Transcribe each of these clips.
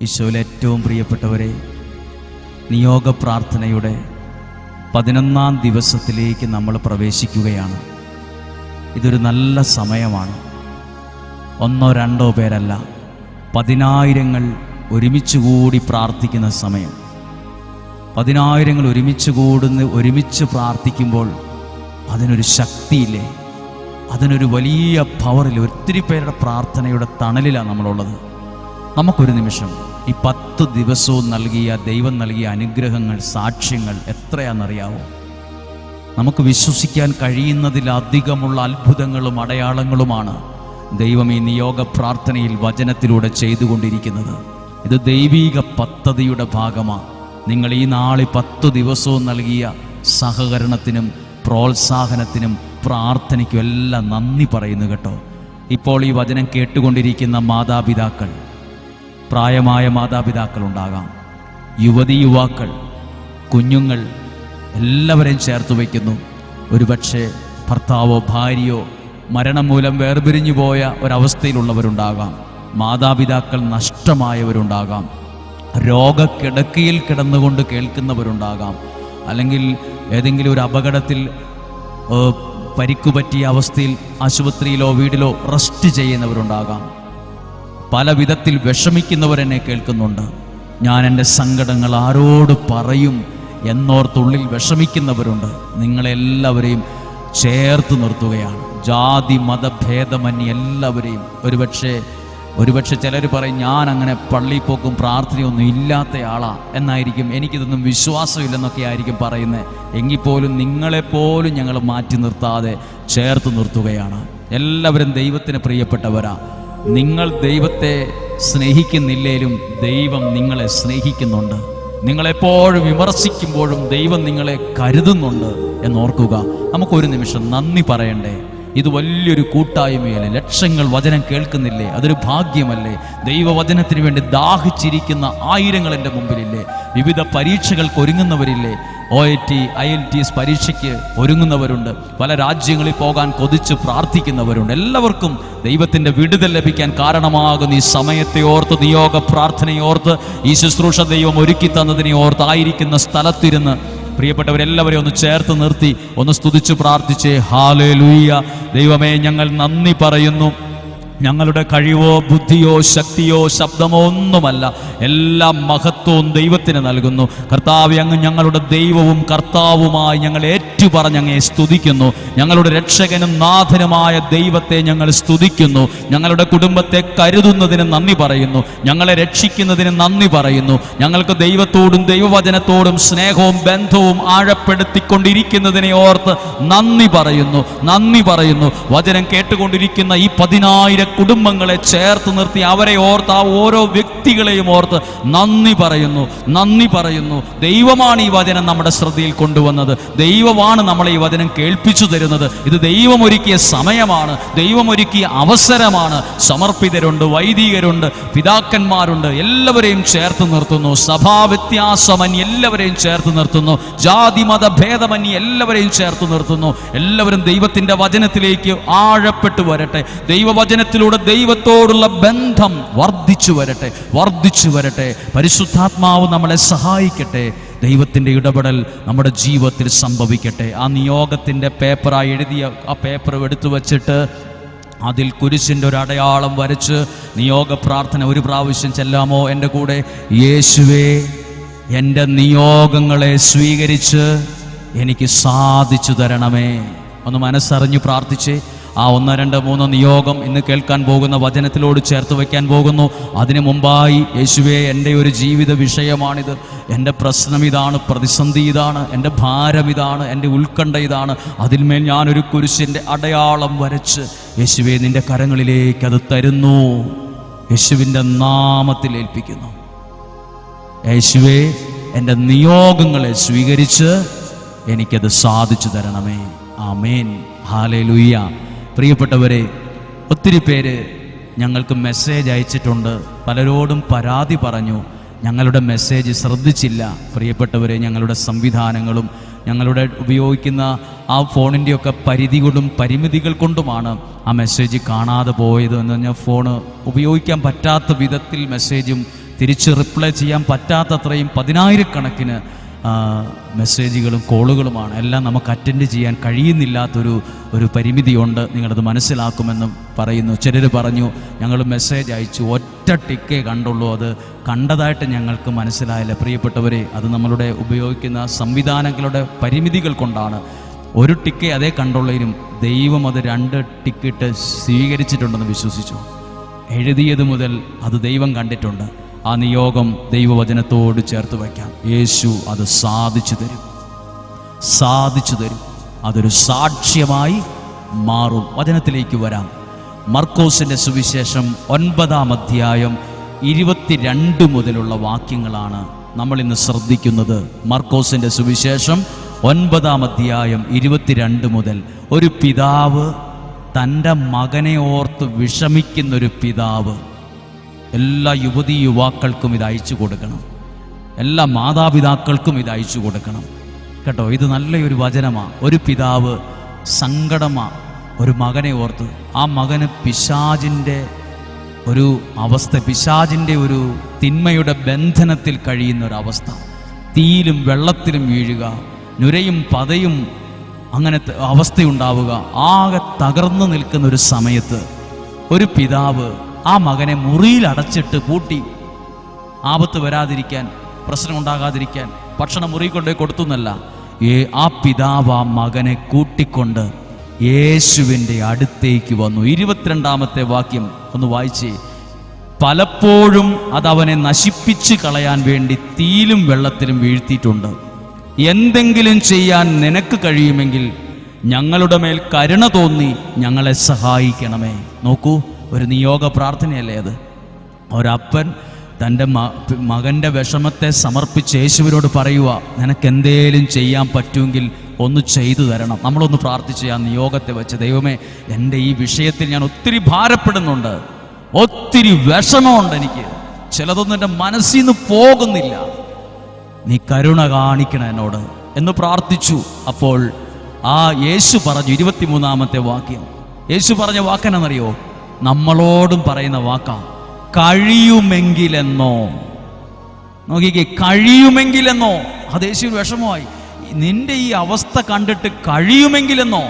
ഈശോയിൽ ഏറ്റവും പ്രിയപ്പെട്ടവരെ നിയോഗ പ്രാർത്ഥനയുടെ പതിനൊന്നാം ദിവസത്തിലേക്ക് നമ്മൾ പ്രവേശിക്കുകയാണ്. ഇതൊരു നല്ല സമയമാണ്. ഒന്നോ രണ്ടോ പേരല്ല പതിനായിരങ്ങൾ ഒരുമിച്ച് കൂടി പ്രാർത്ഥിക്കുന്ന സമയം. പതിനായിരങ്ങൾ ഒരുമിച്ച് കൂടുന്ന ഒരുമിച്ച് പ്രാർത്ഥിക്കുമ്പോൾ അതിനൊരു ശക്തിയില്ലേ? അതിനൊരു വലിയ പവറിൽ ഒത്തിരി പേരുടെ പ്രാർത്ഥനയുടെ തണലിലാണ് നമ്മളുള്ളത്. നമുക്കൊരു നിമിഷം ഈ പത്ത് ദിവസവും നൽകിയ ദൈവം നൽകിയ അനുഗ്രഹങ്ങൾ സാക്ഷ്യങ്ങൾ എത്രയാണെന്നറിയാവോ? നമുക്ക് വിശ്വസിക്കാൻ കഴിയുന്നതിലധികമുള്ള അത്ഭുതങ്ങളും അടയാളങ്ങളുമാണ് ദൈവം ഈ നിയോഗ പ്രാർത്ഥനയിൽ വചനത്തിലൂടെ ചെയ്തുകൊണ്ടിരിക്കുന്നത്. ഇത് ദൈവീക പദ്ധതിയുടെ ഭാഗമാണ്. നിങ്ങൾ ഈ നാളി പത്ത് ദിവസവും നൽകിയ സഹകരണത്തിനും പ്രോത്സാഹനത്തിനും പ്രാർത്ഥനയ്ക്കും എല്ലാം നന്ദി പറയുന്നു കേട്ടോ. ഇപ്പോൾ ഈ വചനം കേട്ടുകൊണ്ടിരിക്കുന്ന മാതാപിതാക്കൾ പ്രായമായ മാതാപിതാക്കൾ ഉണ്ടാകാം യുവതി യുവാക്കൾ കുഞ്ഞുങ്ങൾ എല്ലാവരെയും ചേർത്ത് വയ്ക്കുന്നു. ഒരുപക്ഷെ ഭർത്താവോ ഭാര്യയോ മരണം മൂലം വേർപിരിഞ്ഞു പോയ ഒരവസ്ഥയിലുള്ളവരുണ്ടാകാം. മാതാപിതാക്കൾ നഷ്ടമായവരുണ്ടാകാം. രോഗക്കിടക്കയിൽ കിടന്നുകൊണ്ട് കേൾക്കുന്നവരുണ്ടാകാം. അല്ലെങ്കിൽ ഏതെങ്കിലും ഒരു അപകടത്തിൽ പരിക്കുപറ്റിയ പറ്റിയ അവസ്ഥയിൽ ആശുപത്രിയിലോ വീട്ടിലോ റെസ്റ്റ് ചെയ്യുന്നവരുണ്ടാകാം. പല വിധത്തിൽ വിഷമിക്കുന്നവരെന്നെ കേൾക്കുന്നുണ്ട്. ഞാൻ എന്റെ സങ്കടങ്ങൾ ആരോട് പറയും എന്നോർത്തുള്ളിൽ വിഷമിക്കുന്നവരുണ്ട്. നിങ്ങളെല്ലാവരെയും ചേർത്ത് നിർത്തുകയാണ്. ജാതി മതഭേദമന്യ എല്ലാവരെയും. ഒരുപക്ഷെ ഒരുപക്ഷെ ചിലർ പറയും ഞാൻ അങ്ങനെ പള്ളിയിൽ പോക്കും പ്രാർത്ഥനയൊന്നും ഇല്ലാത്ത ആളാ. എന്നായിരിക്കും. എനിക്കിതൊന്നും വിശ്വാസമില്ലെന്നൊക്കെ ആയിരിക്കും പറയുന്നത്. എങ്കിൽ പോലും നിങ്ങളെപ്പോലും ഞങ്ങൾ മാറ്റി നിർത്താതെ ചേർത്ത് നിർത്തുകയാണ്. എല്ലാവരും ദൈവത്തിന് പ്രിയപ്പെട്ടവരാ. നിങ്ങൾ ദൈവത്തെ സ്നേഹിക്കുന്നില്ലേലും ദൈവം നിങ്ങളെ സ്നേഹിക്കുന്നുണ്ട്. നിങ്ങളെപ്പോഴും വിമർശിക്കുമ്പോഴും ദൈവം നിങ്ങളെ കരുതുന്നുണ്ട് എന്നോർക്കുക. നമുക്കൊരു നിമിഷം നന്ദി പറയണ്ടേ? ഇത് വലിയൊരു കൂട്ടായ്മയല്ലേ? ലക്ഷങ്ങൾ വചനം കേൾക്കുന്നില്ലേ? അതൊരു ഭാഗ്യമല്ലേ? ദൈവവചനത്തിന് വേണ്ടി ദാഹിച്ചിരിക്കുന്ന ആയിരങ്ങൾ എന്റെ മുമ്പിലില്ലേ? വിവിധ പരീക്ഷകൾക്ക് ഒരുങ്ങുന്നവരില്ലേ? O E T I L T S പരീക്ഷയ്ക്ക് ഒരുങ്ങുന്നവരുണ്ട്. പല രാജ്യങ്ങളിൽ പോകാൻ കൊതിച്ച് പ്രാർത്ഥിക്കുന്നവരുണ്ട്. എല്ലാവർക്കും ദൈവത്തിന്റെ വിടുതൽ ലഭിക്കാൻ കാരണമാകുന്ന ഈ സമയത്തെ ഓർത്ത് നിയോഗ പ്രാർത്ഥനയോർത്ത് ഈ ശുശ്രൂഷ ദൈവം ഒരുക്കി തന്നതിനെ ഓർത്ത് ആയിരിക്കുന്ന സ്ഥലത്തിരുന്ന് പ്രിയപ്പെട്ടവരെല്ലാവരെയും ഒന്ന് ചേർത്ത് നിർത്തി ഒന്ന് സ്തുതിച്ച് പ്രാർത്ഥിച്ച് ഹാലേ ലൂയ്യ ദൈവമേ ഞങ്ങൾ നന്ദി പറയുന്നു. ഞങ്ങളുടെ കഴിവോ ബുദ്ധിയോ ശക്തിയോ ശബ്ദമോ ഒന്നുമല്ല. എല്ലാ മഹത്വവും ദൈവത്തിന് നൽകുന്നു. കർത്താവ് അങ്ങ് ഞങ്ങളുടെ ദൈവവും കർത്താവുമായി ഞങ്ങൾ ഏറ്റുപറഞ്ഞ് അങ്ങേ സ്തുതിക്കുന്നു. ഞങ്ങളുടെ രക്ഷകനും നാഥനുമായ ദൈവത്തെ ഞങ്ങൾ സ്തുതിക്കുന്നു. ഞങ്ങളുടെ കുടുംബത്തെ കരുതുന്നതിന് നന്ദി പറയുന്നു. ഞങ്ങളെ രക്ഷിക്കുന്നതിന് നന്ദി പറയുന്നു. ഞങ്ങൾക്ക് ദൈവത്തോടും ദൈവവചനത്തോടും സ്നേഹവും ബന്ധവും ആഴപ്പെടുത്തിക്കൊണ്ടിരിക്കുന്നതിനെ ഓർത്ത് നന്ദി പറയുന്നു. നന്ദി പറയുന്നു. വചനം കേട്ടുകൊണ്ടിരിക്കുന്ന ഈ പതിനായിര കുടുംബങ്ങളെ ചേർത്ത് നിർത്തി അവരെ ഓർത്ത് ആ ഓരോ വ്യക്തികളെയും ഓർത്ത് നന്ദി പറയുന്നു നന്ദി പറയുന്നു. ദൈവമാണ് ഈ വചനം നമ്മുടെ ശ്രദ്ധയിൽ കൊണ്ടുവന്നത്. ദൈവമാണ് നമ്മളെ ഈ വചനം കേൾപ്പിച്ചു തരുന്നത്. ഇത് ദൈവമൊരുക്കിയ സമയമാണ് ദൈവമൊരുക്കിയ അവസരമാണ്. സമർപ്പിതരുണ്ട് വൈദികരുണ്ട് പിതാക്കന്മാരുണ്ട്. എല്ലാവരെയും ചേർത്ത് നിർത്തുന്നു. സഭാവ്യത്യാസമന്യ എല്ലാവരെയും ചേർത്ത് നിർത്തുന്നു. ജാതി മത ഭേദമന്യ എല്ലാവരെയും ചേർത്ത് നിർത്തുന്നു. എല്ലാവരും ദൈവത്തിന്റെ വചനത്തിലേക്ക് ആഴപ്പെട്ടു വരട്ടെ. ദൈവവചനത്തിലൂടെ ദൈവത്തോടുള്ള ബന്ധം വർദ്ധിച്ചു വരട്ടെ വർദ്ധിച്ചു വരട്ടെ. പരിശുദ്ധാത്മാവ് നമ്മളെ സഹായിക്കട്ടെ. ദൈവത്തിന്റെ ഇടപെടൽ നമ്മുടെ ജീവിതത്തിൽ സംഭവിക്കട്ടെ. ആ നിയോഗത്തിന്റെ പേപ്പറായി എഴുതിയ ആ പേപ്പർ എടുത്തു വച്ചിട്ട് അതിൽ കുരിശിന്റെ ഒരു അടയാളം വരച്ച് നിയോഗ പ്രാർത്ഥന ഒരു പ്രാവശ്യം ചെല്ലാമോ എന്റെ കൂടെ? യേശുവേ എന്റെ നിയോഗങ്ങളെ സ്വീകരിച്ച് എനിക്ക് സാധിച്ചു തരണമേ. ഒന്ന് മനസ്സറിഞ്ഞ് പ്രാർത്ഥിച്ചേ. ആ ഒന്ന് രണ്ട് മൂന്ന് നിയോഗം ഇന്ന് കേൾക്കാൻ പോകുന്ന വചനത്തിലോട് ചേർത്ത് വയ്ക്കാൻ പോകുന്നു. അതിനു മുമ്പായി യേശുവെ എന്റെ ഒരു ജീവിത വിഷയമാണിത്. എന്റെ പ്രശ്നം ഇതാണ് പ്രതിസന്ധി ഇതാണ് എന്റെ ഭാരം ഇതാണ് എന്റെ ഉത്കണ്ഠ ഇതാണ്. അതിന്മേൽ ഞാനൊരു കുരിശിന്റെ അടയാളം വരച്ച് യേശുവെ നിന്റെ കരങ്ങളിലേക്ക് അത് തരുന്നു. യേശുവിന്റെ നാമത്തിൽ ഏൽപ്പിക്കുന്നു. യേശുവെ എന്റെ നിയോഗങ്ങളെ സ്വീകരിച്ച് എനിക്കത് സാധിച്ചു തരണമേ. ആമേൻ. ഹാലേ പ്രിയപ്പെട്ടവരെ ഒത്തിരി പേര് ഞങ്ങൾക്ക് മെസ്സേജ് അയച്ചിട്ടുണ്ട്. പലരോടും പരാതി പറഞ്ഞു. ഞങ്ങളുടെ മെസ്സേജ് ശ്രദ്ധിച്ചില്ല. പ്രിയപ്പെട്ടവരെ ഞങ്ങളുടെ സംവിധാനങ്ങളും ഞങ്ങളുടെ ഉപയോഗിക്കുന്ന ആ ഫോണിന്റെയൊക്കെ പരിധി കൊണ്ടും പരിമിതികൾ കൊണ്ടുമാണ് ആ മെസ്സേജ് കാണാതെ പോയത് എന്ന് പറഞ്ഞാൽ ഫോണ് ഉപയോഗിക്കാൻ പറ്റാത്ത വിധത്തിൽ മെസ്സേജും തിരിച്ച് റിപ്ലൈ ചെയ്യാൻ പറ്റാത്തത്രയും പതിനായിരക്കണക്കിന് മെസ്സേജുകളും കോളുകളുമാണ് എല്ലാം നമുക്ക് അറ്റൻഡ് ചെയ്യാൻ കഴിയുന്നില്ലാത്തൊരു ഒരു പരിമിതിയുണ്ട്. നിങ്ങളത് മനസ്സിലാക്കുമെന്നും പറയുന്നു. ചിലർ പറഞ്ഞു ഞങ്ങൾ മെസ്സേജ് അയച്ചു. ഒറ്റ ടിക്കേ കണ്ടുള്ളൂ. അത് കണ്ടതായിട്ട് ഞങ്ങൾക്ക് മനസ്സിലായില്ല. പ്രിയപ്പെട്ടവരെ അത് നമ്മളുടെ ഉപയോഗിക്കുന്ന സംവിധാനങ്ങളുടെ പരിമിതികൾ കൊണ്ടാണ്. ഒരു ടിക്കേ അതേ കണ്ടുള്ളതിനും ദൈവം അത് രണ്ട് ടിക്കറ്റ് സ്വീകരിച്ചിട്ടുണ്ടെന്ന് വിശ്വസിച്ചു. എഴുതിയത് മുതൽ അത് ദൈവം കണ്ടിട്ടുണ്ട്. ആ നിയോഗം ദൈവവചനത്തോട് ചേർത്ത് വയ്ക്കാം. യേശു അത് സാധിച്ചു തരും. സാധിച്ചു തരും. അതൊരു സാക്ഷ്യമായി മാറും. വചനത്തിലേക്ക് വരാം. മർക്കോസിന്റെ സുവിശേഷം ഒൻപതാം അധ്യായം ഇരുപത്തിരണ്ട് മുതലുള്ള വാക്യങ്ങളാണ് നമ്മൾ ഇന്ന് ശ്രദ്ധിക്കുന്നത്. മർക്കോസിന്റെ സുവിശേഷം ഒൻപതാം അധ്യായം ഇരുപത്തിരണ്ട് മുതൽ ഒരു പിതാവ് തന്റെ മകനെ ഓർത്ത് വിഷമിക്കുന്നൊരു പിതാവ് എല്ലാ യുവതി യുവാക്കൾക്കും ഇത് അയച്ചു കൊടുക്കണം. എല്ലാ മാതാപിതാക്കൾക്കും ഇത് അയച്ചു കൊടുക്കണം. കേട്ടോ ഇത് നല്ലൊരു വചനമാണ് ഒരു പിതാവ് സങ്കടമാ. ഒരു മകനെ ഓർത്ത്. ആ മകന് പിശാജിന്റെ ഒരു അവസ്ഥ പിശാജിന്റെ ഒരു തിന്മയുടെ ബന്ധനത്തിൽ കഴിയുന്ന ഒരവസ്ഥ തീയിലും വെള്ളത്തിലും വീഴുക നുരയും പതയും അങ്ങനെ അവസ്ഥയുണ്ടാവുക ആകെ തകർന്നു നിൽക്കുന്ന ഒരു സമയത്ത് ഒരു പിതാവ് ആ മകനെ മുറിയിൽ അടച്ചിട്ട് പൂട്ടി. ആപത്ത് വരാതിരിക്കാൻ പ്രശ്നം ഉണ്ടാകാതിരിക്കാൻ ഭക്ഷണം മുറി കൊണ്ടുപോയി കൊടുത്തു എന്നല്ല ഏ ആ പിതാവ് ആ മകനെ കൂട്ടിക്കൊണ്ട് യേശുവിന്റെ അടുത്തേക്ക് വന്നു. ഇരുപത്തിരണ്ടാമത്തെ വാക്യം ഒന്ന് വായിച്ചേ. പലപ്പോഴും അത് അവനെ നശിപ്പിച്ച് കളയാൻ വേണ്ടി തീയിലും വെള്ളത്തിലും വീഴ്ത്തിയിട്ടുണ്ട്. എന്തെങ്കിലും ചെയ്യാൻ നിനക്ക് കഴിയുമെങ്കിൽ ഞങ്ങളുടെ മേൽ കരുണ തോന്നി ഞങ്ങളെ സഹായിക്കണമേ. നോക്കൂ. ഒരു നിയോഗ പ്രാർത്ഥനയല്ലേ അത്? ഒരപ്പൻ തന്റെ മകന്റെ വിഷമത്തെ സമർപ്പിച്ച് യേശുവിനോട് പറയുക നിനക്ക് എന്തേലും ചെയ്യാൻ പറ്റുമെങ്കിൽ ഒന്ന് ചെയ്തു തരണം. നമ്മളൊന്ന് പ്രാർത്ഥിച്ച് ആ നിയോഗത്തെ വെച്ച് ദൈവമേ എന്റെ ഈ വിഷയത്തിൽ ഞാൻ ഒത്തിരി ഭാരപ്പെടുന്നുണ്ട്. ഒത്തിരി വിഷമമുണ്ട് എനിക്ക്. ചിലതൊന്നും എന്റെ മനസ്സിൽ നിന്ന് പോകുന്നില്ല. നീ കരുണ കാണിക്കണം എന്നോട്. എന്ന് പ്രാർത്ഥിച്ചു. അപ്പോൾ ആ യേശു പറഞ്ഞു ഇരുപത്തിമൂന്നാമത്തെ വാക്യം. യേശു പറഞ്ഞ വാക്കെന്നറിയോ നമ്മളോടും പറയുന്ന വാക്കാ കഴിയുമെങ്കിലെന്നോ. നോക്കിക്കേ കഴിയുമെങ്കിലെന്നോ. അത് യേശു വിഷമമായി. നിന്റെ ഈ അവസ്ഥ കണ്ടിട്ട് കഴിയുമെങ്കിലെന്നോ.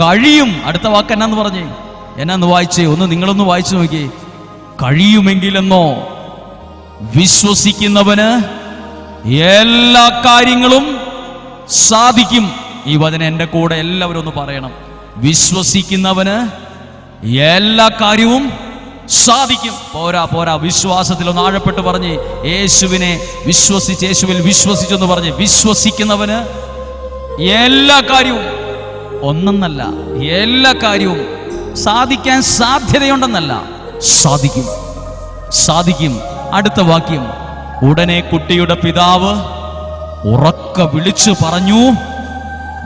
കഴിയും. അടുത്ത വാക്ക് എന്നാന്ന് പറഞ്ഞേ? എന്നാന്ന് വായിച്ചേ? ഒന്ന് നിങ്ങളൊന്ന് വായിച്ചു നോക്കിയേ. കഴിയുമെങ്കിലെന്നോ. വിശ്വസിക്കുന്നവന് എല്ലാ കാര്യങ്ങളും സാധിക്കും. ഈ വചനം എന്റെ കൂടെ എല്ലാവരും ഒന്ന് പറയണം. വിശ്വസിക്കുന്നവന് എല്ലാ കാര്യവും സാധിക്കും. പോരാ പോരാ വിശ്വാസത്തിൽ ഒന്ന് ആഴപ്പെട്ട് പറഞ്ഞ് യേശുവിനെ വിശ്വസിച്ച് യേശുവിൽ വിശ്വസിച്ചെന്ന് പറഞ്ഞ് വിശ്വസിക്കുന്നവന് എല്ലാ കാര്യവും ഒന്നെന്നല്ല എല്ലാ കാര്യവും സാധിക്കാൻ സാധ്യതയുണ്ടെന്നല്ല സാധിക്കും. സാധിക്കും. അടുത്ത വാക്യം. ഉടനെ കുട്ടിയുടെ പിതാവ് ഉറക്ക വിളിച്ചു പറഞ്ഞു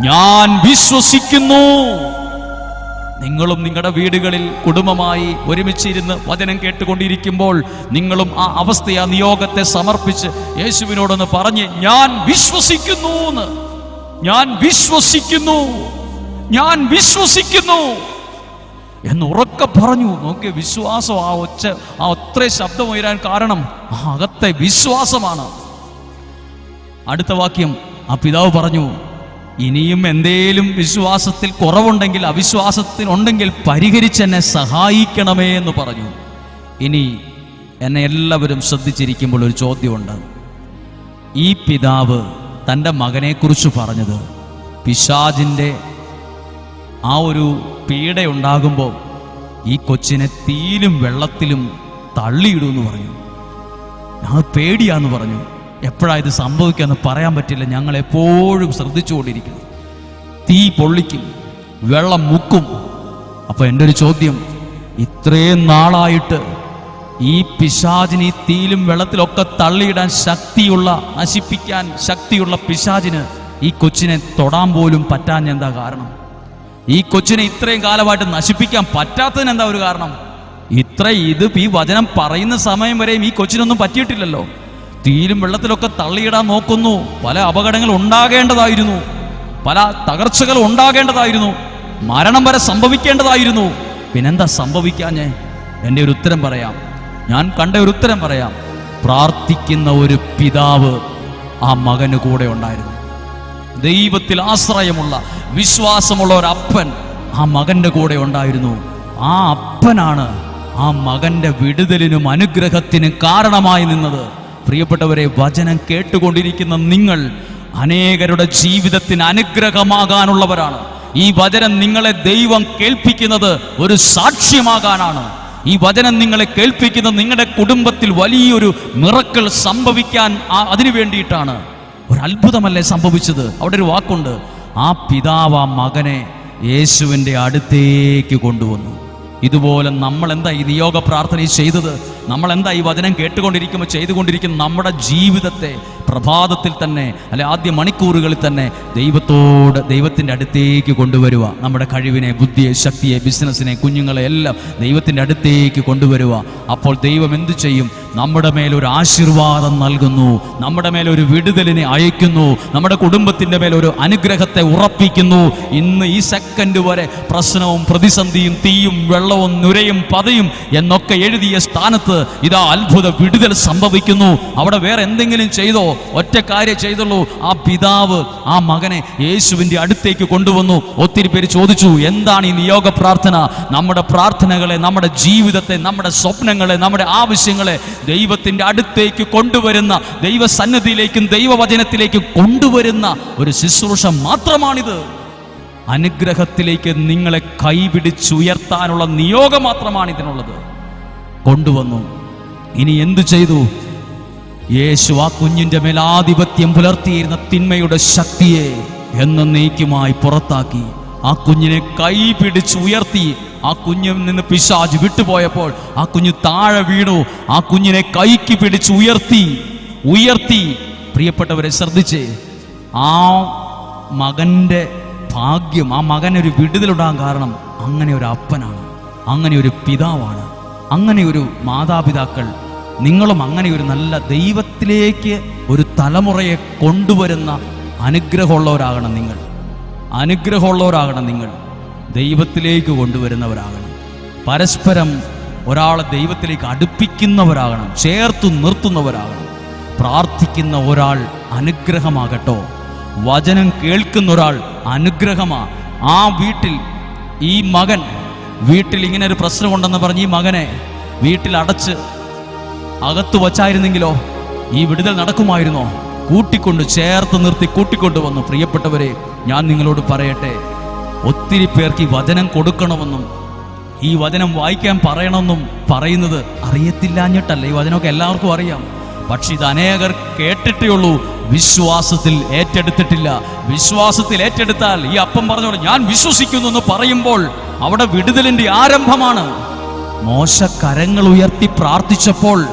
ഞാൻ വിശ്വസിക്കുന്നു. നിങ്ങളും നിങ്ങളുടെ വീടുകളിൽ കുടുംബമായി ഒരുമിച്ചിരുന്ന് വചനം കേട്ടുകൊണ്ടിരിക്കുമ്പോൾ നിങ്ങളും ആ അവസ്ഥയെ ആ നിയോഗത്തെ സമർപ്പിച്ച് യേശുവിനോടൊന്ന് പറഞ്ഞ് ഞാൻ വിശ്വസിക്കുന്നു എന്ന് ഞാൻ വിശ്വസിക്കുന്നു. ഞാൻ വിശ്വസിക്കുന്നു. എന്ന് ഉറക്കെ പറഞ്ഞു. നോക്കിയ വിശ്വാസം ആ ഒച്ച ആ ഒത്ര ശബ്ദം ഉയരാൻ കാരണം ആ അകത്തെ വിശ്വാസമാണ്. അടുത്ത വാക്യം ആ പിതാവ് പറഞ്ഞു ഇനിയും എന്തേലും വിശ്വാസത്തിൽ കുറവുണ്ടെങ്കിൽ അവിശ്വാസത്തിനുണ്ടെങ്കിൽ പരിഹരിച്ചെന്നെ സഹായിക്കണമേ എന്ന് പറഞ്ഞു. ഇനി എന്നെ എല്ലാവരും ശ്രദ്ധിച്ചിരിക്കുമ്പോൾ ഒരു ചോദ്യമുണ്ട്. ഈ പിതാവ് തന്റെ മകനെക്കുറിച്ച് പറഞ്ഞത് പിശാജിന്റെ ആ ഒരു പീഡയുണ്ടാകുമ്പോൾ ഈ കൊച്ചിനെ തീയിലും വെള്ളത്തിലും തള്ളിയിടൂ എന്ന് പറഞ്ഞു. ഞാൻ പേടിയാന്ന് പറഞ്ഞു. എപ്പോഴാ ഇത് സംഭവിക്കുക എന്ന് പറയാൻ പറ്റില്ല. ഞങ്ങൾ എപ്പോഴും ശ്രദ്ധിച്ചുകൊണ്ടിരിക്കുന്നു. തീ പൊള്ളിക്കും വെള്ളം മുക്കും. അപ്പോൾ എന്റെ ഒരു ചോദ്യം ഇത്രയും നാളായിട്ട് ഈ പിശാചിന് ഈ തീയിലും വെള്ളത്തിലൊക്കെ തള്ളിയിടാൻ ശക്തിയുള്ള നശിപ്പിക്കാൻ ശക്തിയുള്ള പിശാചിന് ഈ കൊച്ചിനെ തൊടാൻ പോലും പറ്റാൻ എന്താ കാരണം? ഈ കൊച്ചിനെ ഇത്രയും കാലമായിട്ട് നശിപ്പിക്കാൻ പറ്റാത്തതിന് എന്താ ഒരു കാരണം? ഇത്ര ഇത് ഈ വചനം പറയുന്ന സമയം വരെയും ഈ കൊച്ചിനൊന്നും പറ്റിയിട്ടില്ലല്ലോ. തീയിലും വെള്ളത്തിലൊക്കെ തള്ളിയിടാൻ നോക്കുന്നു. പല അപകടങ്ങൾ ഉണ്ടാകേണ്ടതായിരുന്നു. പല തകർച്ചകൾ ഉണ്ടാകേണ്ടതായിരുന്നു. മരണം വരെ സംഭവിക്കേണ്ടതായിരുന്നു. പിന്നെന്താ സംഭവിക്കാഞ്ഞേ? എന്റെ ഒരു ഉത്തരം പറയാം. ഞാൻ കണ്ട ഒരു ഉത്തരം പറയാം. പ്രാർത്ഥിക്കുന്ന ഒരു പിതാവ് ആ മകന് കൂടെ ഉണ്ടായിരുന്നു. ദൈവത്തിൽ ആശ്രയമുള്ള വിശ്വാസമുള്ള ഒരു അപ്പൻ ആ മകന്റെ കൂടെ ഉണ്ടായിരുന്നു. ആ അപ്പനാണ് ആ മകന്റെ വിടുതലിനും അനുഗ്രഹത്തിനും കാരണമായി നിന്നത്. പ്രിയപ്പെട്ടവരെ വചനം കേട്ടുകൊണ്ടിരിക്കുന്ന നിങ്ങൾ അനേകരുടെ ജീവിതത്തിന് അനുഗ്രഹമാകാനുള്ളവരാണ്. ഈ വചനം നിങ്ങളെ ദൈവം കേൾപ്പിക്കുന്നത് ഒരു സാക്ഷ്യമാകാനാണ്. ഈ വചനം നിങ്ങളെ കേൾപ്പിക്കുന്നത് നിങ്ങളുടെ കുടുംബത്തിൽ വലിയൊരു മിറക്കൾ സംഭവിക്കാൻ അതിനു വേണ്ടിയിട്ടാണ്. ഒരു അത്ഭുതമല്ലേ സംഭവിച്ചത്? അവിടെ ഒരു വാക്കുണ്ട്. ആ പിതാവ് ആ മകനെ യേശുവിന്റെ അടുത്തേക്ക് കൊണ്ടുവന്നു. ഇതുപോലെ നമ്മൾ എന്താ ഈ നിയോഗ പ്രാർത്ഥന ചെയ്തത്? നമ്മൾ എന്താ ഈ വചനം കേട്ടുകൊണ്ടിരിക്കുമ്പോൾ ചെയ്തുകൊണ്ടിരിക്കുന്ന നമ്മുടെ ജീവിതത്തെ പ്രഭാതത്തിൽ തന്നെ അല്ലെ ആദ്യ മണിക്കൂറുകളിൽ തന്നെ ദൈവത്തോട് ദൈവത്തിന്റെ അടുത്തേക്ക് കൊണ്ടുവരിക നമ്മുടെ കഴിവിനെ ബുദ്ധിയെ ശക്തിയെ ബിസിനസ്സിനെ കുഞ്ഞുങ്ങളെ എല്ലാം ദൈവത്തിന്റെ അടുത്തേക്ക് കൊണ്ടുവരിക അപ്പോൾ ദൈവം എന്തു ചെയ്യും? നമ്മുടെ മേലൊരു ആശീർവാദം നൽകുന്നു. നമ്മുടെ മേലൊരു വിടുതലിനെ അയക്കുന്നു. നമ്മുടെ കുടുംബത്തിന്റെ മേലൊരു അനുഗ്രഹത്തെ ഉറപ്പിക്കുന്നു. ഇന്ന് ഈ സെക്കൻഡ് വരെ പ്രശ്നവും പ്രതിസന്ധിയും തീയും വെള്ളവും നുരയും പതയും എന്നൊക്കെ എഴുതിയ സ്ഥാനത്ത് ഇതാ അത്ഭുത വിടുതൽ സംഭവിക്കുന്നു. അവിടെ വേറെ എന്തെങ്കിലും ചെയ്തോ? ഒറ്റ കാര്യം ചെയ്തുള്ളൂ. ആ പിതാവ് ആ മകനെ യേശുവിന്റെ അടുത്തേക്ക് കൊണ്ടുവന്നു. ഒത്തിരി പേര് ചോദിച്ചു എന്താണ് ഈ നിയോഗ പ്രാർത്ഥന? നമ്മുടെ പ്രാർത്ഥനകളെ നമ്മുടെ ജീവിതത്തെ നമ്മുടെ സ്വപ്നങ്ങളെ നമ്മുടെ ആവശ്യങ്ങളെ ദൈവത്തിന്റെ അടുത്തേക്ക് കൊണ്ടുവരുന്ന ദൈവസന്നിധിയിലേക്കും ദൈവവചനത്തിലേക്കും കൊണ്ടുവരുന്ന ഒരു ശുശ്രൂഷ മാത്രമാണിത്. അനുഗ്രഹത്തിലേക്ക് നിങ്ങളെ കൈപിടിച്ചുയർത്താനുള്ള നിയോഗം മാത്രമാണ് ഇതിനുള്ളത്. കൊണ്ടുവന്നു. ഇനി എന്തു ചെയ്തു? യേശു ആ കുഞ്ഞിന്റെ മേൽ ആധിപത്യം പുലർത്തിയിരുന്ന തിന്മയുടെ ശക്തിയെ എന്നേക്കുമായി പുറത്താക്കി. ആ കുഞ്ഞിനെ കൈ പിടിച്ച് ഉയർത്തി. ആ കുഞ്ഞിൽ നിന്ന് പിശാജ് വിട്ടുപോയപ്പോൾ ആ കുഞ്ഞു താഴെ വീണു. ആ കുഞ്ഞിനെ കൈക്ക് പിടിച്ച് ഉയർത്തി. ഉയർത്തി. പ്രിയപ്പെട്ടവരെ ശ്രദ്ധിച്ച്. ആ മകന്റെ ഭാഗ്യം ആ മകനൊരു വിടുതലുണ്ടാകാൻ കാരണം അങ്ങനെ ഒരു അപ്പനാണ്. അങ്ങനെ ഒരു പിതാവാണ്. അങ്ങനെ ഒരു മാതാപിതാക്കൾ നിങ്ങളും അങ്ങനെ ഒരു നല്ല ദൈവത്തിലേക്ക് ഒരു തലമുറയെ കൊണ്ടുവരുന്ന അനുഗ്രഹമുള്ളവരാകണം നിങ്ങൾ. അനുഗ്രഹമുള്ളവരാകണം നിങ്ങൾ. ദൈവത്തിലേക്ക് കൊണ്ടുവരുന്നവരാകണം. പരസ്പരം ഒരാളെ ദൈവത്തിലേക്ക് അടുപ്പിക്കുന്നവരാകണം. ചേർത്തു നിർത്തുന്നവരാകണം. പ്രാർത്ഥിക്കുന്ന ഒരാൾ അനുഗ്രഹമാകട്ടോ. വചനം കേൾക്കുന്ന ഒരാൾ അനുഗ്രഹമാ. ആ വീട്ടിൽ ഈ മകൻ വീട്ടിൽ ഇങ്ങനെ ഒരു പ്രശ്നമുണ്ടെന്ന് പറഞ്ഞ് ഈ മകനെ വീട്ടിൽ അടച്ച് അകത്തു വച്ചായിരുന്നെങ്കിലോ ഈ വിടുതൽ നടക്കുമായിരുന്നോ? കൂട്ടിക്കൊണ്ട് ചേർത്ത് നിർത്തി കൂട്ടിക്കൊണ്ട് വന്നു. പ്രിയപ്പെട്ടവരെ ഞാൻ നിങ്ങളോട് പറയട്ടെ ഒത്തിരി പേർക്ക് ഈ വചനം കൊടുക്കണമെന്നും ഈ വചനം വായിക്കാൻ പറയണമെന്നും പറയുന്നത് അറിയത്തില്ലാഞ്ഞിട്ടല്ല. ഈ വചനമൊക്കെ എല്ലാവർക്കും അറിയാം. പക്ഷെ ഇത് അനേകർ കേട്ടിട്ടേ ഉള്ളൂ. വിശ്വാസത്തിൽ ഏറ്റെടുത്തിട്ടില്ല. വിശ്വാസത്തിൽ ഏറ്റെടുത്താൽ ഈ അപ്പം പറഞ്ഞോളൂ ഞാൻ വിശ്വസിക്കുന്നു എന്ന് പറയുമ്പോൾ അവിടെ വിടുതലിന്റെ ആരംഭമാണ്. മോശ കരങ്ങൾ ഉയർത്തി പ്രാർത്ഥിച്ചപ്പോൾ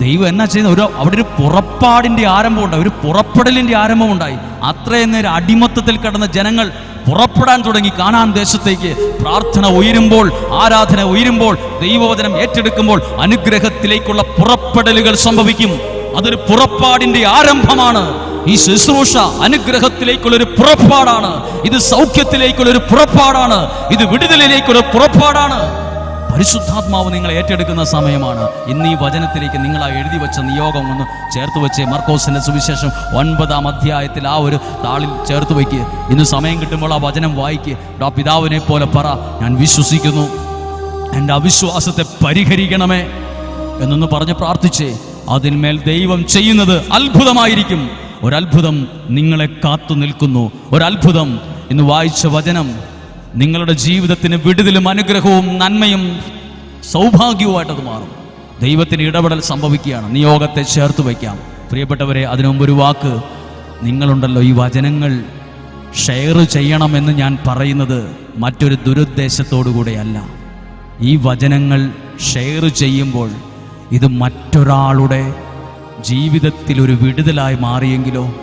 ദൈവം എന്നാ ചെയ്യുന്ന ഒരു അവിടെ ഒരു പുറപ്പാടിന്റെ ആരംഭം ഒരു പുറപ്പെടലിന്റെ ആരംഭം ഉണ്ടായി അത്രയും നേരം അടിമത്തത്തിൽ കിടന്ന ജനങ്ങൾ പുറപ്പെടാൻ തുടങ്ങി കാണാൻ ദേശത്തേക്ക്. പ്രാർത്ഥന ഉയരുമ്പോൾ ആരാധന ഉയരുമ്പോൾ ദൈവവചനം ഏറ്റെടുക്കുമ്പോൾ അനുഗ്രഹത്തിലേക്കുള്ള പുറപ്പെടലുകൾ സംഭവിക്കും. അതൊരു പുറപ്പാടിന്റെ ആരംഭമാണ്. ഈ ശുശ്രൂഷ അനുഗ്രഹത്തിലേക്കുള്ള ഒരു പുറപ്പാടാണ്. ഇത് സൗഖ്യത്തിലേക്കുള്ള ഒരു പുറപ്പാടാണ്. ഇത് വിടുതലിലേക്കുള്ള പുറപ്പാടാണ്. പരിശുദ്ധാത്മാവ് നിങ്ങളെ ഏറ്റെടുക്കുന്ന സമയമാണ്. ഇന്ന് ഈ വചനത്തിലേക്ക് നിങ്ങൾ ആ എഴുതി വെച്ച നിയോഗം ഒന്ന് ചേർത്ത് വെച്ച്. മർക്കോസിന്റെ സുവിശേഷം ഒൻപതാം അധ്യായത്തിൽ ആ ഒരു താളിൽ ചേർത്ത് വയ്ക്കുക ഇന്ന് സമയം കിട്ടുമ്പോൾ ആ വചനം വായിക്കുക ആ പിതാവിനെ പോലെ പറ. ഞാൻ വിശ്വസിക്കുന്നു. എന്റെ അവിശ്വാസത്തെ പരിഹരിക്കണമേ എന്നൊന്ന് പറഞ്ഞ് പ്രാർത്ഥിച്ചേ. അതിന്മേൽ ദൈവം ചെയ്യുന്നത് അത്ഭുതമായിരിക്കും. ഒരത്ഭുതം നിങ്ങളെ കാത്തു നിൽക്കുന്നു. ഒരത്ഭുതം ഇന്ന് വായിച്ച വചനം നിങ്ങളുടെ ജീവിതത്തിന് വിടുതലും അനുഗ്രഹവും നന്മയും സൗഭാഗ്യവുമായിട്ടത് മാറും. ദൈവത്തിന് ഇടപെടൽ സംഭവിക്കുകയാണ്. നിയോഗത്തെ ചേർത്ത് വയ്ക്കാം. പ്രിയപ്പെട്ടവരെ അതിനു ഒരു വാക്ക് നിങ്ങളുണ്ടല്ലോ ഈ വചനങ്ങൾ ഷെയർ ചെയ്യണമെന്ന് ഞാൻ പറയുന്നത് മറ്റൊരു ദുരുദ്ദേശത്തോടു കൂടെയല്ല ഈ വചനങ്ങൾ ഷെയർ ചെയ്യുമ്പോൾ ഇത് മറ്റൊരാളുടെ ജീവിതത്തിൽ ഒരു വിടുതലായി മാറിയെങ്കിലോ?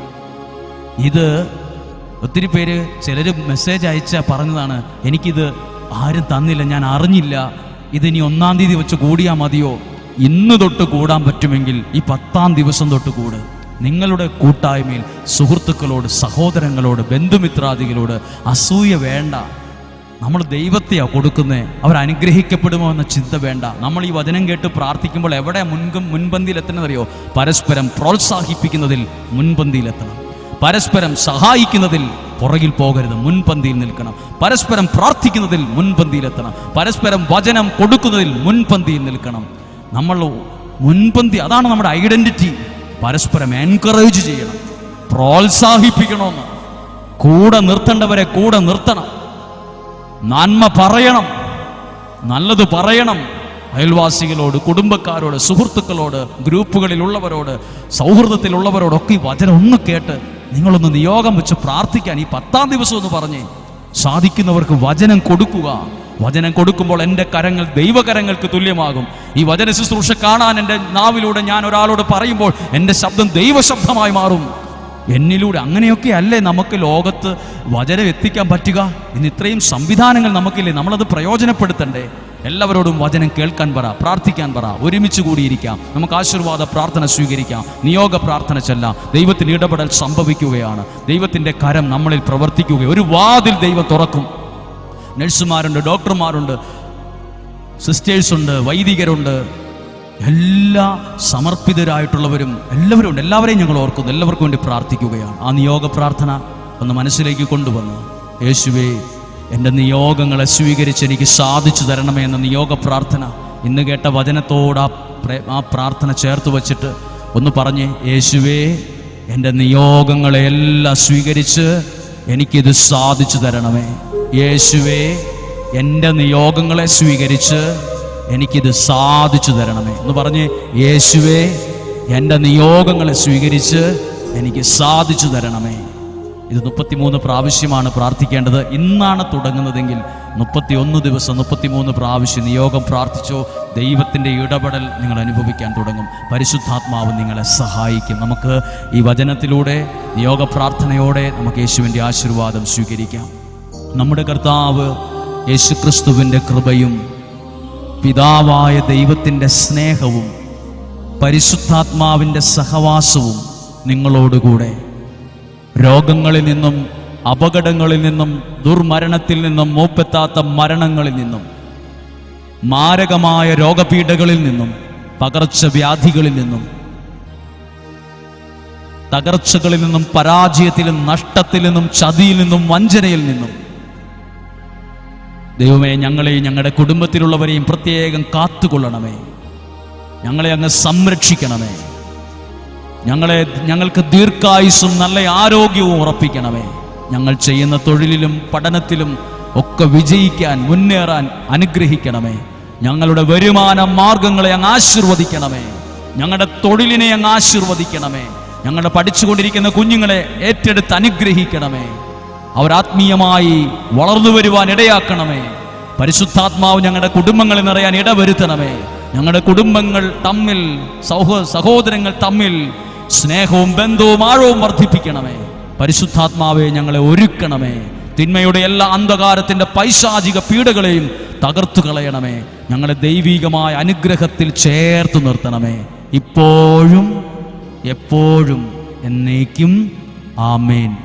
ഇത് ഒത്തിരി പേര് ചിലർ മെസ്സേജ് അയച്ച പറഞ്ഞതാണ് എനിക്കിത് ആരും തന്നില്ല ഞാൻ അറിഞ്ഞില്ല. ഇതിനി ഒന്നാം തീയതി വെച്ച് കൂടിയാൽ മതിയോ? ഇന്ന് തൊട്ട് കൂടാൻ പറ്റുമെങ്കിൽ ഈ പത്താം ദിവസം തൊട്ട് കൂട്. നിങ്ങളുടെ കൂട്ടായ്മയിൽ സുഹൃത്തുക്കളോട് സഹോദരങ്ങളോട് ബന്ധുമിത്രാദികളോട് അസൂയ വേണ്ട. നമ്മൾ ദൈവത്തെയാണ് കൊടുക്കുന്നത് അവരനുഗ്രഹിക്കപ്പെടുമോ എന്ന ചിന്ത വേണ്ട. നമ്മൾ ഈ വചനം കേട്ട് പ്രാർത്ഥിക്കുമ്പോൾ എവിടെ മുൻകും മുൻപന്തിയിലെത്തണമെന്നറിയോ പരസ്പരം പ്രോത്സാഹിപ്പിക്കുന്നതിൽ മുൻപന്തിയിലെത്തണം പരസ്പരം സഹായിക്കുന്നതിൽ പുറകിൽ പോകരുത് മുൻപന്തിയിൽ നിൽക്കണം. പരസ്പരം പ്രാർത്ഥിക്കുന്നതിൽ മുൻപന്തിയിലെത്തണം പരസ്പരം വചനം കൊടുക്കുന്നതിൽ മുൻപന്തിയിൽ നിൽക്കണം. നമ്മൾ മുൻപന്തി അതാണ് നമ്മുടെ ഐഡന്റിറ്റി. പരസ്പരം എൻകറേജ് ചെയ്യണം. പ്രോത്സാഹിപ്പിക്കണമെന്ന്. കൂടെ നിർത്തേണ്ടവരെ കൂടെ നിർത്തണം. നന്മ പറയണം. നല്ലത് പറയണം. അയൽവാസികളോട് കുടുംബക്കാരോട് സുഹൃത്തുക്കളോട് ഗ്രൂപ്പുകളിലുള്ളവരോട് സൗഹൃദത്തിലുള്ളവരോടൊക്കെ വചനം ഒന്ന് കേട്ട് നിങ്ങളൊന്ന് നിയോഗം വെച്ച് പ്രാർത്ഥിക്കാൻ ഈ പത്താം ദിവസം എന്ന് പറഞ്ഞ്. സാധിക്കുന്നവർക്ക് വചനം കൊടുക്കുക. വചനം കൊടുക്കുമ്പോൾ എന്റെ കരങ്ങൾ ദൈവകരങ്ങൾക്ക് തുല്യമാകും. ഈ വചന ശുശ്രൂഷ കാണാൻ എന്റെ നാവിലൂടെ ഞാൻ ഒരാളോട് പറയുമ്പോൾ എന്റെ ശബ്ദം ദൈവശബ്ദമായി മാറും. എന്നിലൂടെ അങ്ങനെയൊക്കെ അല്ലേ നമുക്ക് ലോകത്ത് വചനം എത്തിക്കാൻ പറ്റുക? ഇന്ന് ഇത്രയും സംവിധാനങ്ങൾ നമുക്കില്ലേ? നമ്മളത് പ്രയോജനപ്പെടുത്തണ്ടേ? എല്ലാവരോടും വചനം കേൾക്കാൻ പറ പ്രാർത്ഥിക്കാൻ പറ ഒരുമിച്ച് കൂടിയിരിക്കാം. നമുക്ക് ആശീർവാദ പ്രാർത്ഥന സ്വീകരിക്കാം. നിയോഗ പ്രാർത്ഥന ചെല്ലാം. ദൈവത്തിൽ ഇടപെടൽ സംഭവിക്കുകയാണ്. ദൈവത്തിന്റെ കരം നമ്മളിൽ പ്രവർത്തിക്കുക ഒരു വാതിൽ ദൈവം തുറക്കും. നഴ്സുമാരുണ്ട് ഡോക്ടർമാരുണ്ട് സിസ്റ്റേഴ്സുണ്ട് വൈദികരുണ്ട്. എല്ലാ സമർപ്പിതരായിട്ടുള്ളവരും എല്ലാവരും ഉണ്ട്. എല്ലാവരെയും ഞങ്ങൾ ഓർക്കുന്നു. എല്ലാവർക്കും വേണ്ടി പ്രാർത്ഥിക്കുകയാണ്. ആ നിയോഗ പ്രാർത്ഥന ഒന്ന് മനസ്സിലേക്ക് കൊണ്ടുവന്ന് യേശുവേ എന്റെ നിയോഗങ്ങളെ സ്വീകരിച്ച് എനിക്ക് സാധിച്ചു തരണമേ എന്ന നിയോഗ പ്രാർത്ഥന ഇന്ന് കേട്ട വചനത്തോട് ആ ആ പ്രാർത്ഥന ചേർത്ത് വച്ചിട്ട് ഒന്ന് പറഞ്ഞ് യേശുവേ എന്റെ നിയോഗങ്ങളെ എല്ലാം സ്വീകരിച്ച് എനിക്കിത് സാധിച്ചു തരണമേ. യേശുവേ എന്റെ നിയോഗങ്ങളെ സ്വീകരിച്ച് എനിക്കിത് സാധിച്ചു തരണമേ. എന്ന് പറഞ്ഞ് യേശുവേ എന്റെ നിയോഗങ്ങളെ സ്വീകരിച്ച് എനിക്ക് സാധിച്ചു തരണമേ. ഇത് മുപ്പത്തിമൂന്ന് പ്രാവശ്യമാണ് പ്രാർത്ഥിക്കേണ്ടത്. ഇന്നാണ് തുടങ്ങുന്നതെങ്കിൽ മുപ്പത്തി ഒന്ന് ദിവസം മുപ്പത്തിമൂന്ന് പ്രാവശ്യം നിയോഗം പ്രാർത്ഥിച്ചോ ദൈവത്തിന്റെ ഇടപെടൽ നിങ്ങൾ അനുഭവിക്കാൻ തുടങ്ങും. പരിശുദ്ധാത്മാവ് നിങ്ങളെ സഹായിക്കും. നമുക്ക് ഈ വചനത്തിലൂടെ നിയോഗ പ്രാർത്ഥനയോടെ നമുക്ക് യേശുവിന്റെ ആശീർവാദം സ്വീകരിക്കാം. നമ്മുടെ കർത്താവ് യേശുക്രിസ്തുവിന്റെ കൃപയും പിതാവായ ദൈവത്തിന്റെ സ്നേഹവും പരിശുദ്ധാത്മാവിന്റെ സഹവാസവും നിങ്ങളോടുകൂടെ രോഗങ്ങളിൽ നിന്നും അപകടങ്ങളിൽ നിന്നും ദുർമരണത്തിൽ നിന്നും മൂപ്പെത്താത്ത മരണങ്ങളിൽ നിന്നും മാരകമായ രോഗപീഠകളിൽ നിന്നും പകർച്ചവ്യാധികളിൽ നിന്നും തകർച്ചകളിൽ നിന്നും പരാജയത്തിലും നഷ്ടത്തിൽ നിന്നും ചതിയിൽ നിന്നും വഞ്ചനയിൽ നിന്നും. ദൈവമേ ഞങ്ങളെയും ഞങ്ങളുടെ കുടുംബത്തിലുള്ളവരെയും പ്രത്യേകം കാത്തുകൊള്ളണമേ. ഞങ്ങളെ അങ്ങ് സംരക്ഷിക്കണമേ. ഞങ്ങളെ ഞങ്ങൾക്ക് ദീർഘായുസും നല്ല ആരോഗ്യവും ഉറപ്പിക്കണമേ. ഞങ്ങൾ ചെയ്യുന്ന തൊഴിലിലും പഠനത്തിലും ഒക്കെ വിജയിക്കാൻ മുന്നേറാൻ അനുഗ്രഹിക്കണമേ. ഞങ്ങളുടെ വരുമാന മാർഗങ്ങളെ അങ്ങ് ആശീർവദിക്കണമേ. ഞങ്ങളുടെ തൊഴിലിനെ അങ്ങ് ആശീർവദിക്കണമേ. ഞങ്ങളുടെ പഠിച്ചുകൊണ്ടിരിക്കുന്ന കുഞ്ഞുങ്ങളെ ഏറ്റെടുത്ത് അനുഗ്രഹിക്കണമേ. അവരാത്മീയമായി വളർന്നു വരുവാൻ ഇടയാക്കണമേ. പരിശുദ്ധാത്മാവ് ഞങ്ങളുടെ കുടുംബങ്ങളിൽ നിറയാൻ ഇടവരുത്തണമേ. ഞങ്ങളുടെ കുടുംബങ്ങൾ തമ്മിൽ സഹോ സഹോദരങ്ങൾ തമ്മിൽ സ്നേഹവും ബന്ധവും ആഴവും വർദ്ധിപ്പിക്കണമേ. പരിശുദ്ധാത്മാവെ ഞങ്ങളെ ഒരുക്കണമേ. തിന്മയുടെ എല്ലാ അന്ധകാരത്തിന്റെ പൈശാചിക പീഡകളെയും തകർത്തു കളയണമേ. ഞങ്ങളെ ദൈവീകമായ അനുഗ്രഹത്തിൽ ചേർത്ത് നിർത്തണമേ. ഇപ്പോഴും എപ്പോഴും എന്നേക്കും ആമേൻ.